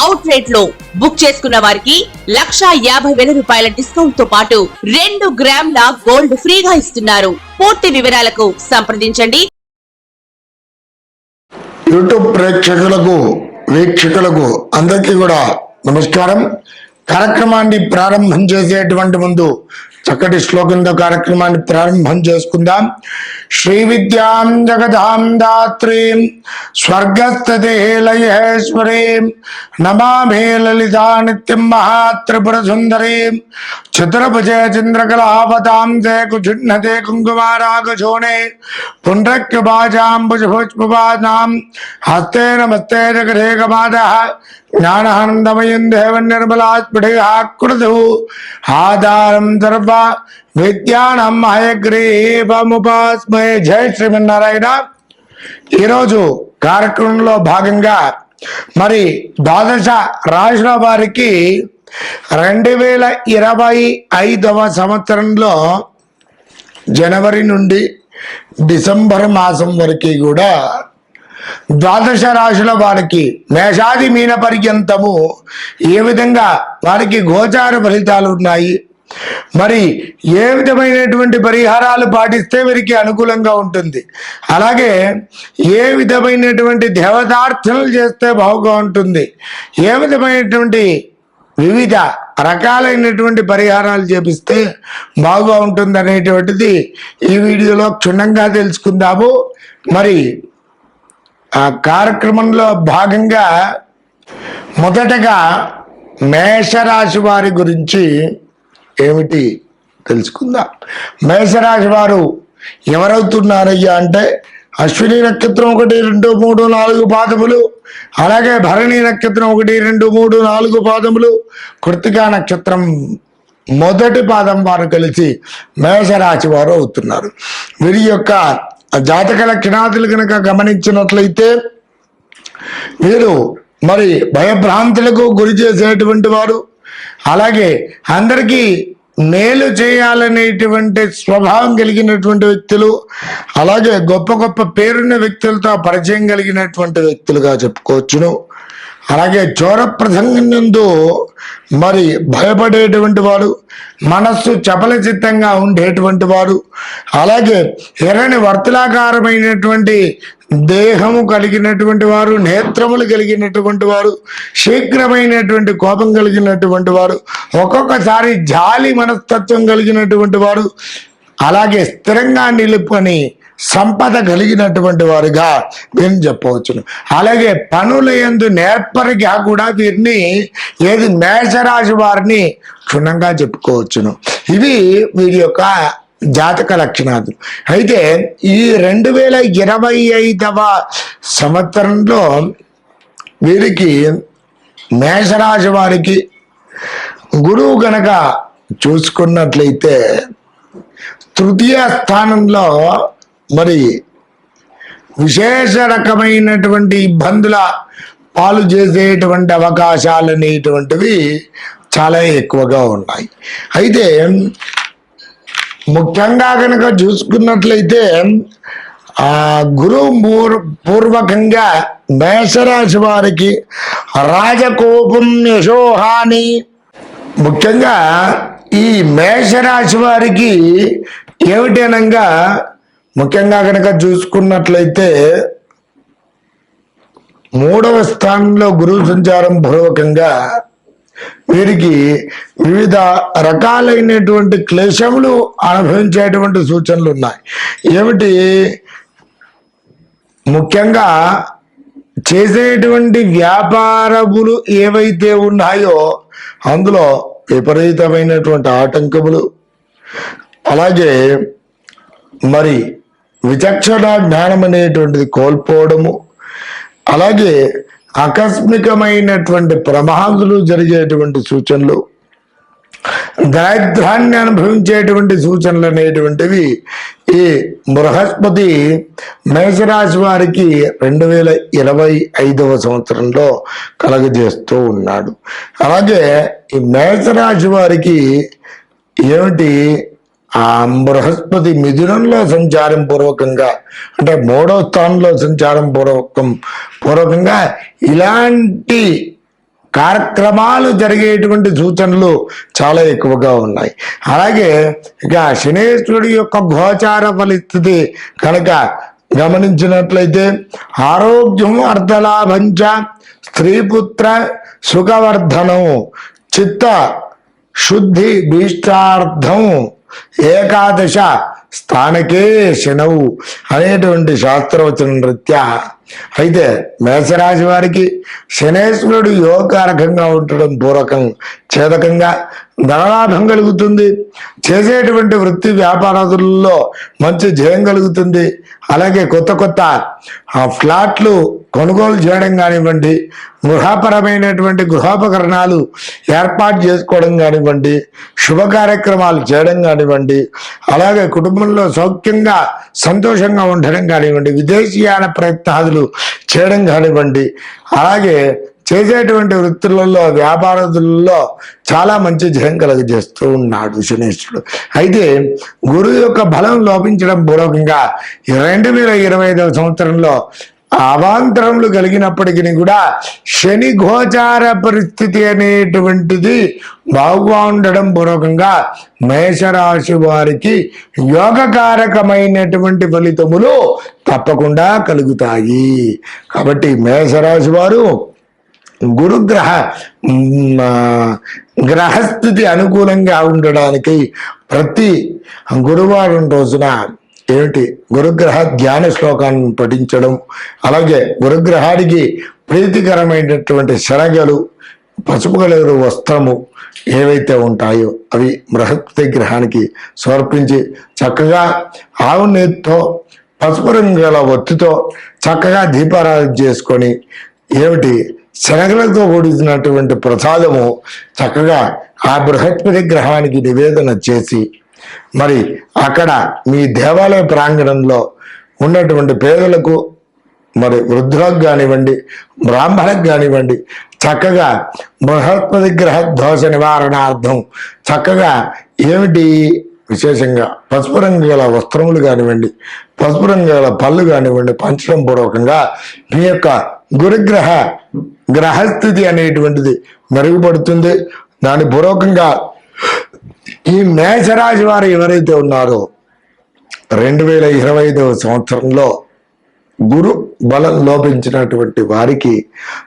Out రేట్లో book చేసుకున్న వారికి లక్షా యాభై వేల రూపాయల డిస్కౌంట్తో పాటు రెండు గ్రాముల గోల్డ్ ఫ్రీగా ఇస్తున్నారు. పూర్తి వివరాలకు సంప్రదించండి. యూట్యూబ్ ప్రేక్షకులకు వీక్షకులకు అందరికీ కూడా నమస్కారం. కార్యక్రమాన్ని ప్రారంభం చేసేటువంటి ముందు చక్కటి శ్లోకంతో కార్యక్రమాన్ని ప్రారంభం చేసుకుందాం. శ్రీ విద్యాం జగదాం దాత్రీం స్వర్గస్థితిలయేశ్వరీం నమామే లలితా నిత్యం మహాత్రిపుర సుందరీం చతురభుజే చంద్రకళావతాం తే కుజున్నతే కుంకుమారాగశోణే పుండ్రక్యపాజాంబుజభుష్పపాదాం హస్తే నమస్తే జగదేకమాదः జ్ఞానానందమయం దేవం నిర్మలాస్ఫుటికాకృతు ఆధారం సర్వ విద్యానం హయగ్రీవముపాస్మయ జయ శ్రీమన్నారాయణ. ఈరోజు కార్యక్రమంలో భాగంగా మరి ద్వాదశ రాశుల వారికి రెండు వేల ఇరవై ఐదవ సంవత్సరంలో జనవరి నుండి డిసెంబర్ మాసం వరకు కూడా ద్వాదశ రాశుల వారికి మేషాది మీన పర్యంతము ఏ విధంగా వారికి గోచార ఫలితాలు ఉన్నాయి? మరి ఏ విధమైనటువంటి పరిహారాలు పాటిస్తే వీరికి అనుకూలంగా ఉంటుంది? అలాగే ఏ విధమైనటువంటి దేవతార్థనలు చేస్తే బాగుగా ఉంటుంది? ఏ విధమైనటువంటి వివిధ రకాలైనటువంటి పరిహారాలు చేపిస్తే బాగా ఉంటుంది అనేటువంటిది ఈ వీడియోలో క్షుణ్ణంగా తెలుసుకుందాము. మరి ఆ కార్యక్రమంలో భాగంగా మొదటగా మేషరాశి వారి గురించి ఏమిటి తెలుసుకుందాం. మేషరాశి వారు ఎవరవుతున్నారయ్యా అంటే అశ్విని నక్షత్రం ఒకటి రెండు మూడు నాలుగు పాదములు. అలాగే భరణి నక్షత్రం ఒకటి రెండు మూడు నాలుగు పాదములు. కృతికా నక్షత్రం మొదటి పాదం వారు కలిసి మేషరాశి వారు అవుతున్నారు. వీరి యొక్క జాతక లక్షణాదులు కనుక గమనించినట్లయితే వీరు మరి భయభ్రాంతులకు గురి చేసేటువంటి వారు. అలాగే అందరికీ మేలు చేయాలనేటువంటి స్వభావం కలిగినటువంటి వ్యక్తులు అలాగే గొప్ప గొప్ప పేరున్న వ్యక్తులతో పరిచయం కలిగినటువంటి వ్యక్తులుగా చెప్పుకోవచ్చును. అలాగే చోర ప్రసంగందు మరి భయపడేటువంటి వాడు మనస్సు చపల చిత్తంగా ఉండేటువంటి వాడు అలాగే ఎర్రని వర్తులాకారమైనటువంటి దేహము కలిగినటువంటి వారు నేత్రములు కలిగినటువంటి వారు శీఘ్రమైనటువంటి కోపం కలిగినటువంటి వారు ఒక్కొక్కసారి జాలి మనస్తత్వం కలిగినటువంటి వారు అలాగే స్థిరంగా నిలుపుకొని సంపద కలిగినటువంటి వారుగా వీరిని చెప్పవచ్చును. అలాగే పనుల ఎందు నేర్పరిగా కూడా వీరిని ఏది మేషరాశి వారిని క్షుణ్ణంగా చెప్పుకోవచ్చును. ఇవి వీరి యొక్క జాతక లక్షణాలు. అయితే ఈ రెండు వేల ఇరవై ఐదవ సంవత్సరంలో వీరికి మేషరాశి వారికి గురువు గనక చూసుకున్నట్లయితే తృతీయ స్థానంలో మరి విశేష రకమైనటువంటి ఇబ్బందుల పాలు చేసేటువంటి అవకాశాలు అనేటువంటివి చాలా ఎక్కువగా ఉన్నాయి. అయితే ముఖ్యంగా కనుక చూసుకున్నట్లయితే గురువు పూర్- పూర్వకంగా మేషరాశి వారికి రాజకోపం యశోహాని. ముఖ్యంగా ఈ మేషరాశి వారికి ఏమిటనగా ముఖ్యంగా కనుక చూసుకున్నట్లయితే మూడవ స్థానంలో గురువు సంచారం పూర్వకంగా వీరికి వివిధ రకాలైనటువంటి క్లేశములు అనుభవించేటువంటి సూచనలు ఉన్నాయి. ఏమిటి? ముఖ్యంగా చేసేటువంటి వ్యాపారములు ఏవైతే ఉన్నాయో అందులో విపరీతమైనటువంటి ఆటంకములు. అలాగే మరి విచక్షణ జ్ఞానం అనేటువంటిది కోల్పోవడము. అలాగే ఆకస్మికమైనటువంటి ప్రమాదాలు జరిగేటువంటి సూచనలు దారిద్రాన్ని అనుభవించేటువంటి సూచనలు అనేటువంటివి ఈ బృహస్పతి మేషరాశి వారికి రెండు వేల ఇరవై ఐదవ సంవత్సరంలో కలగజేస్తూ ఉన్నాడు. అలాగే ఈ మేషరాశి వారికి ఏమిటి? ఆ బృహస్పతి మిథునంలో సంచారం పూర్వకంగా అంటే మూడో స్థానంలో సంచారం పూర్వకం పూర్వకంగా ఇలాంటి కార్యక్రమాలు జరిగేటువంటి సూచనలు చాలా ఎక్కువగా ఉన్నాయి. అలాగే ఇక శనేశ్వరుడి యొక్క గోచార పరిస్థితి కనుక గమనించినట్లయితే ఆరోగ్యం అర్ధలాభంచ స్త్రీపుత్ర సుఖవర్ధనం చిత్త శుద్ధి భీష్టార్థం ఏకాదశ స్థానకే శనవు అనేటువంటి శాస్త్రవచన నృత్య అయితే మేషరాశి వారికి శనేశ్వరుడు యోగకారకంగా ఉండడం పూర్వకం ఛేదకంగా ధనలాభం కలుగుతుంది. చేసేటువంటి వృత్తి వ్యాపారాదులలో మంచి జయం కలుగుతుంది. అలాగే కొత్త కొత్త ఆ ఫ్లాట్లు కొనుగోలు చేయడం కానివ్వండి గృహపరమైనటువంటి గృహోపకరణాలు ఏర్పాటు చేసుకోవడం కానివ్వండి శుభ కార్యక్రమాలు చేయడం కానివ్వండి అలాగే కుటుంబంలో సౌఖ్యంగా సంతోషంగా ఉండడం కానివ్వండి విదేశీయాన ప్రయత్నాదులు చేయడం కానివ్వండి. అలాగే చేసేటువంటి వృత్తులలో వ్యాపారతులలో చాలా మంచి జయం కలగజేస్తూ ఉన్నాడు శనేశ్వరుడు అయితే గురువు యొక్క బలం లోపించడం పూర్వకంగా రెండు వేల ఇరవై ఐదవ సంవత్సరంలో అవాంతరములు కలిగినప్పటికీ కూడా శని గోచార పరిస్థితి అనేటువంటిది బాగుగా ఉండడం పూర్వకంగా మేషరాశి వారికి యోగకారకమైనటువంటి ఫలితములు తప్పకుండా కలుగుతాయి. కాబట్టి మేషరాశి వారు గురుగ్రహ గ్రహస్థితి అనుకూలంగా ఉండడానికి ప్రతి గురువారం రోజున ఏమిటి? గురుగ్రహ ధ్యాన శ్లోకాన్ని పఠించడం అలాగే గురుగ్రహానికి ప్రీతికరమైనటువంటి శనగలు పసుపు కలరు వస్త్రము ఏవైతే ఉంటాయో అవి బృహస్పతి గ్రహానికి సమర్పించి చక్కగా ఆవు నేతితో పసుపు రంగు గల ఒత్తితో చక్కగా దీపారాధన చేసుకొని ఏమిటి శనగలతో కూడినటువంటి ప్రసాదము చక్కగా ఆ బృహస్పతి గ్రహానికి నివేదన చేసి మరి అక్కడ మీ దేవాలయ ప్రాంగణంలో ఉన్నటువంటి పేదలకు మరి వృద్ధులకు కానివ్వండి బ్రాహ్మణకు కానివ్వండి చక్కగా బృహస్పతి గ్రహ దోష నివారణార్థం చక్కగా ఏమిటి విశేషంగా పసుపు రంగు గల వస్త్రములు కానివ్వండి పసుపు రంగు గల పళ్ళు కానివ్వండి పంచడం పూర్వకంగా మీ యొక్క గురుగ్రహ గ్రహస్థితి అనేటువంటిది మెరుగుపడుతుంది. దాని పూర్వకంగా ఈ మేషరాశి వారు ఎవరైతే ఉన్నారో రెండు వేల ఇరవై ఐదవ సంవత్సరంలో గురు బలం లోపించినటువంటి వారికి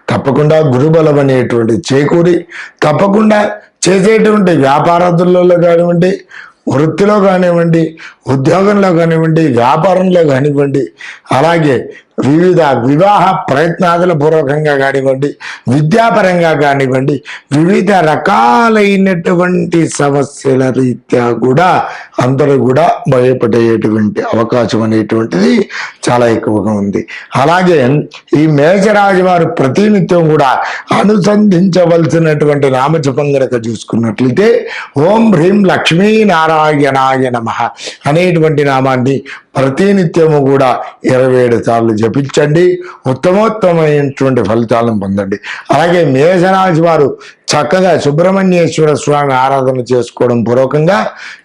తప్పకుండా గురుబలం అనేటువంటి చేకూరి తప్పకుండా చేసేటువంటి వ్యాపారస్తులలో కానివ్వండి వృత్తిలో కానివ్వండి ఉద్యోగంలో కానివ్వండి వ్యాపారంలో కానివ్వండి అలాగే వివిధ వివాహ ప్రయత్నాదుల పూర్వకంగా కానివ్వండి విద్యాపరంగా కానివ్వండి వివిధ రకాలైనటువంటి సమస్యల రీత్యా కూడా అందరూ కూడా భయపడేటువంటి అవకాశం అనేటువంటిది చాలా ఎక్కువగా ఉంది. అలాగే ఈ మేషరాజు వారు ప్రతినిత్యం కూడా అనుసంధించవలసినటువంటి నామజపం గనక చూసుకున్నట్లయితే ఓం హ్రీం లక్ష్మీ నారాయణాయ నమ అనేటువంటి నామాన్ని ప్రతినిత్యము కూడా ఇరవై ఏడు సార్లు జపించండి. ఉత్తమోత్తమైనటువంటి ఫలితాలను పొందండి. అలాగే మేషరాశి వారు చక్కగా సుబ్రహ్మణ్యేశ్వర స్వామి ఆరాధన చేసుకోవడం పూర్వకంగా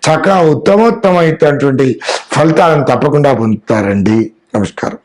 చక్కగా ఉత్తమోత్తమైనటువంటి ఫలితాలను తప్పకుండా పొందుతారండి. నమస్కారం.